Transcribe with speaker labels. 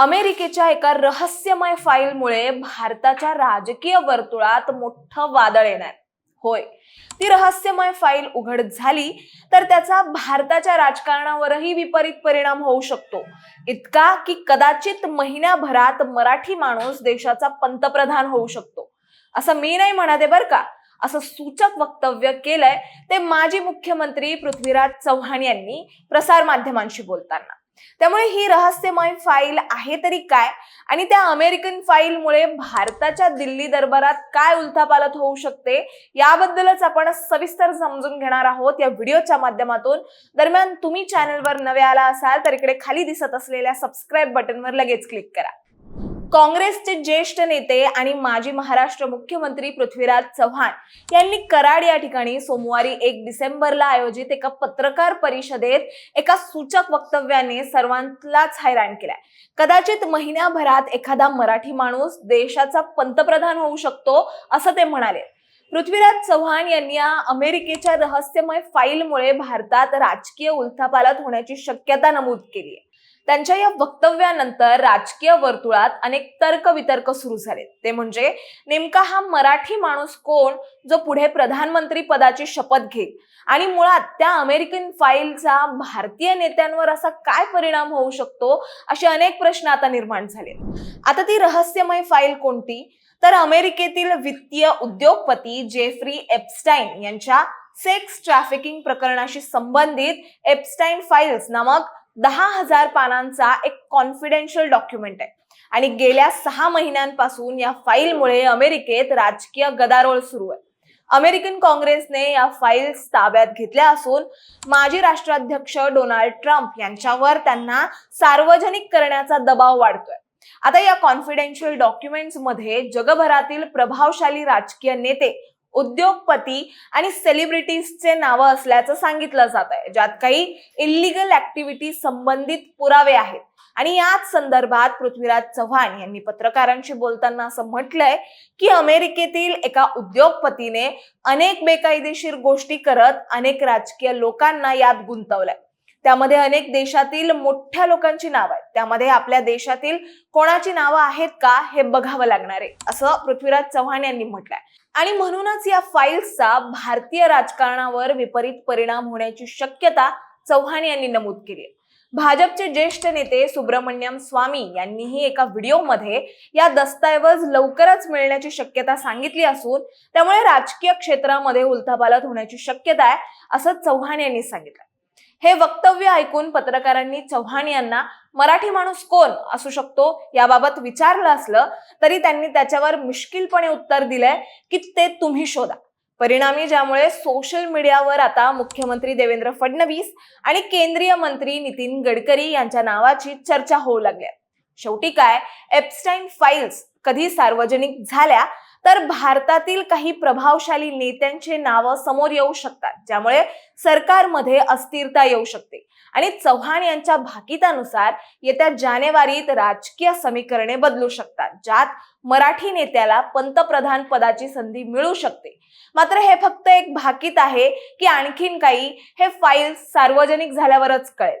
Speaker 1: अमेरिकेच्या एका रहस्यमय फाईलमुळे भारताच्या राजकीय वर्तुळात मोठं वादळ येणार. होय. ती रहस्यमय फाईल उघड झाली तर त्याचा भारताच्या राजकारणावरही विपरीत परिणाम होऊ शकतो. इतका की कदाचित महिन्याभरात मराठी माणूस देशाचा पंतप्रधान होऊ शकतो. असं मी नाही म्हणते बर का. असं सूचक वक्तव्य केलंय ते माजी मुख्यमंत्री पृथ्वीराज चव्हाण यांनी प्रसार माध्यमांशी बोलताना. त्यामुळे ही रहस्यमय फाईल आहे तरी काय? आणि त्या अमेरिकन फाईलमुळे भारताच्या दिल्ली दरबारात काय उलथापालथ होऊ शकते? याबद्दलच आपण सविस्तर समजून घेणार आहोत या व्हिडिओच्या माध्यमातून. दरम्यान तुम्ही चॅनलवर नवे आला असाल तर इकडे खाली दिसत असलेल्या सबस्क्राईब बटनवर लगेच क्लिक करा. काँग्रेसचे ज्येष्ठ नेते आणि माजी महाराष्ट्र मुख्यमंत्री पृथ्वीराज चव्हाण यांनी कराड या ठिकाणी सोमवारी एक डिसेंबरला आयोजित एका पत्रकार परिषदेत एका सूचक वक्तव्याने सर्वांनाच हैराण केलाय. कदाचित महिन्याभरात एखादा मराठी माणूस देशाचा पंतप्रधान होऊ शकतो असं ते म्हणाले. पृथ्वीराज चव्हाण यांनी या अमेरिकेच्या रहस्यमय फाईलमुळे भारतात राजकीय उलथापालत होण्याची शक्यता नमूद केली आहे त्यांच्या या वक्तव्यानंतर राजकीय वर्तुळात अनेक तर्कवितर्क सुरू झाले ते म्हणजे नेमका हा मराठी माणूस कोण जो पुढे प्रधानमंत्री पदाची शपथ घेईल? आणि मुळात त्या अमेरिकन फाईलचा भारतीय नेत्यांवर असा काय परिणाम होऊ शकतो? असे अनेक प्रश्न आता निर्माण झाले आता ती रहस्यमय फाईल कोणती? तर अमेरिकेतील वित्तीय उद्योगपती जेफ्री एप्स्टाईन यांच्या सेक्स ट्रॅफिकिंग प्रकरणाशी संबंधित एप्स्टाईन फाईल्स नामक दहा हजार पानांचा एक कॉन्फिडेन्शियल डॉक्युमेंट आहे. आणि गेल्या सहा महिन्यांपासून या फाईलमुळे अमेरिकेत राजकीय गदारोळ सुरू आहे. अमेरिकन काँग्रेसने या फाईल्स ताब्यात घेतल्या असून माजी राष्ट्राध्यक्ष डोनाल्ड ट्रम्प यांच्यावर त्यांना सार्वजनिक करण्याचा दबाव वाढतोय. आता या कॉन्फिडेन्शियल डॉक्युमेंट्समध्ये जगभरातील प्रभावशाली राजकीय नेते उद्योगपती आणि सेलिब्रिटीजचे नावं असल्याचं सांगितलं जात आहे. ज्यात काही इलिगल ऍक्टिव्हिटी संबंधित पुरावे आहेत. आणि याच संदर्भात पृथ्वीराज चव्हाण यांनी पत्रकारांशी बोलताना असं म्हटलंय की अमेरिकेतील एका उद्योगपतीने अनेक बेकायदेशीर गोष्टी करत अनेक राजकीय लोकांना यात गुंतवलंय. त्यामध्ये अनेक देशातील मोठ्या लोकांची नावं आहेत. त्यामध्ये आपल्या देशातील कोणाची नावं आहेत का हे बघावं लागणार आहे. असं पृथ्वीराज चव्हाण यांनी म्हटलंय. आणि म्हणूनच या फाईल्सचा भारतीय राजकारणावर विपरीत परिणाम होण्याची शक्यता चव्हाण यांनी नमूद केली आहे. भाजपचे ज्येष्ठ नेते सुब्रमण्यम स्वामी यांनीही एका व्हिडिओमध्ये या दस्तऐवज लवकरच मिळण्याची शक्यता सांगितली असून त्यामुळे राजकीय क्षेत्रामध्ये उलथापालथ होण्याची शक्यता आहे असं चव्हाण यांनी सांगितलं हे वक्तव्य ऐकून पत्रकारांनी चव्हाण यांना मराठी माणूस कोण असू शकतो याबाबत विचारलं असलं तरी त्यांनी त्याच्यावर मिश्किलपणे उत्तर दिलंय की ते तुम्ही शोधा. परिणामी ज्यामुळे सोशल मीडियावर आता मुख्यमंत्री देवेंद्र फडणवीस आणि केंद्रीय मंत्री नितीन गडकरी यांच्या नावाची चर्चा होऊ लागली आहे. शेवटी काय? एप्स्टाईन फाईल्स कधी सार्वजनिक झाल्या? तर भारतातील काही प्रभावशाली नेत्यांचे नावं समोर येऊ शकतात ज्यामुळे सरकारमध्ये अस्थिरता येऊ शकते. आणि चव्हाण यांच्या भाकितानुसार येत्या जानेवारीत राजकीय समीकरणे बदलू शकतात ज्यात मराठी नेत्याला पंतप्रधान पदाची संधी मिळू शकते. मात्र हे फक्त एक भाकीत आहे की आणखीन काही हे फाईल सार्वजनिक झाल्यावरच कळेल.